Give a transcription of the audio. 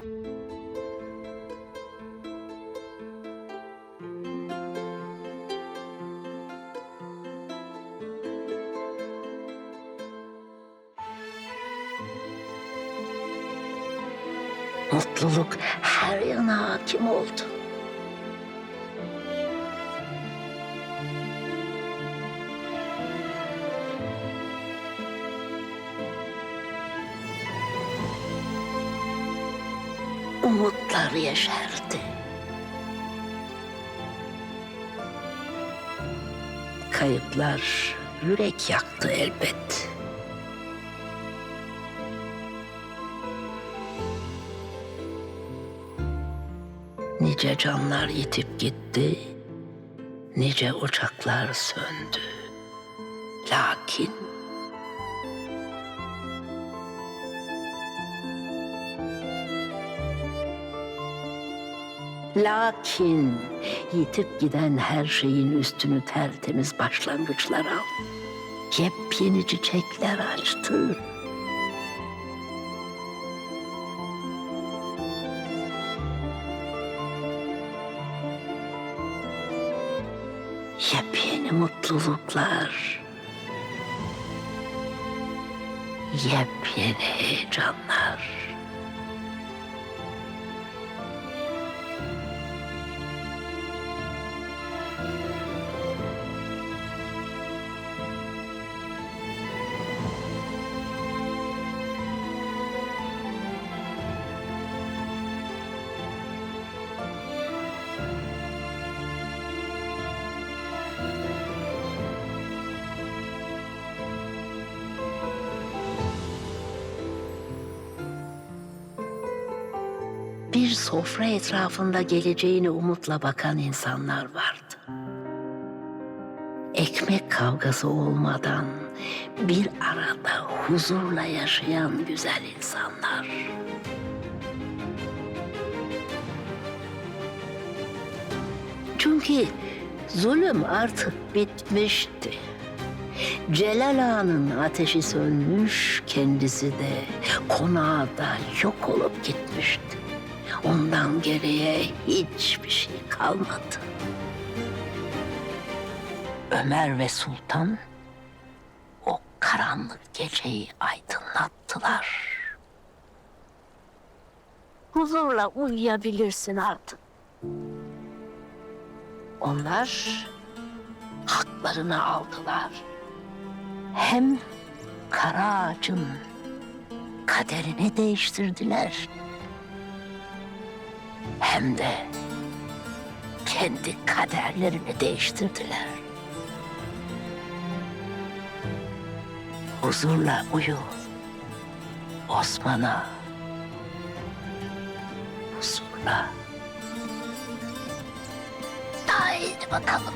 Mutluluk her yana hakim oldu. Umutlar yeşerdi. Kayıplar yürek yaktı elbet. Nice canlar yitip gitti, nice ocaklar söndü. Lakin Lakin yitip giden her şeyin üstünü tertemiz başlangıçlar al. Yepyeni çiçekler açtı. Yepyeni mutluluklar. Yepyeni heyecanlar. Bir sofra etrafında geleceğine umutla bakan insanlar vardı. Ekmek kavgası olmadan bir arada huzurla yaşayan güzel insanlar. Çünkü zulüm artık bitmişti. Celal Ağa'nın ateşi sönmüş, kendisi de konağı da yok olup gitmişti. Ondan geriye hiçbir şey kalmadı. Ömer ve Sultan o karanlık geceyi aydınlattılar. Huzurla uyuyabilirsin artık. Onlar haklarını aldılar. Hem kara ağacın kaderini değiştirdiler hem de kendi kaderlerini değiştirdiler. Huzurla uyu Osman'a. Huzurla. Haydi bakalım.